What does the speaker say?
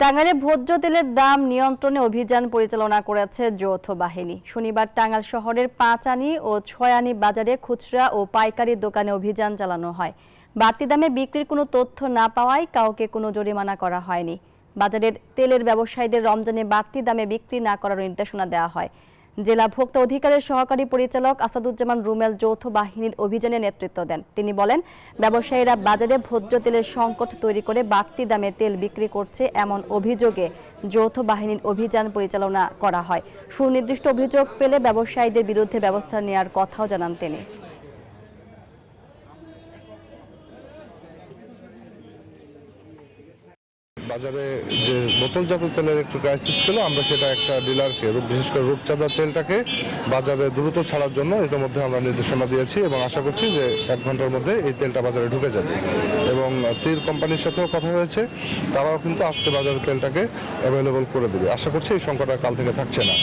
টাঙ্গাইলে ভোজ্য তেলের দাম নিয়ন্ত্রণে অভিযান পরিচালনা করেছে যৌথ বাহিনী। শনিবার টাঙ্গাইল শহরের পাঁচ আনি ও ছয় আনি বাজারে খুচরা ও পাইকারি দোকানে অভিযান চালানো হয়। বাড়তি দামে বিক্রির কোনো তথ্য না পাওয়ায় কাউকে কোনো জরিমানা করা হয়নি। বাজারের তেলের ব্যবসায়ীদের রমজানে বাড়তি দামে বিক্রি না করার নির্দেশনা দেওয়া হয়। জেলা ভোক্তা অধিকারের সহকারী পরিচালক আসাদুজ্জামান রুমেল যৌথ বাহিনীর অভিযানে নেতৃত্ব দেন। তিনি বলেন, ব্যবসায়ীরা বাজারে ভোজ্য তেলের সংকট তৈরি করে বাড়তি দামে তেল বিক্রি করছে এমন অভিযোগে যৌথ বাহিনীর অভিযান পরিচালনা করা হয়। সুনির্দিষ্ট অভিযোগ পেলে ব্যবসায়ীদের বিরুদ্ধে ব্যবস্থা নেওয়ার কথাও জানান তিনি। বাজারে যে বোতলজাত তেলের একটু ক্রাইসিস ছিল, আমরা সেটা একটা ডিলারকে বিশেষ করে রূপচাঁদা তেলটাকে বাজারে দ্রুত ছাড়ার জন্য ইতিমধ্যে আমরা নির্দেশনা দিয়েছি এবং আশা করছি যে এক ঘণ্টার মধ্যে এই তেলটা বাজারে ঢুকে যাবে। এবং তীর কোম্পানির সাথেও কথা হয়েছে, তারাও কিন্তু আজকে বাজারে তেলটাকে অ্যাভেলেবল করে দেবে। আশা করছি এই আর কাল থেকে থাকছে না।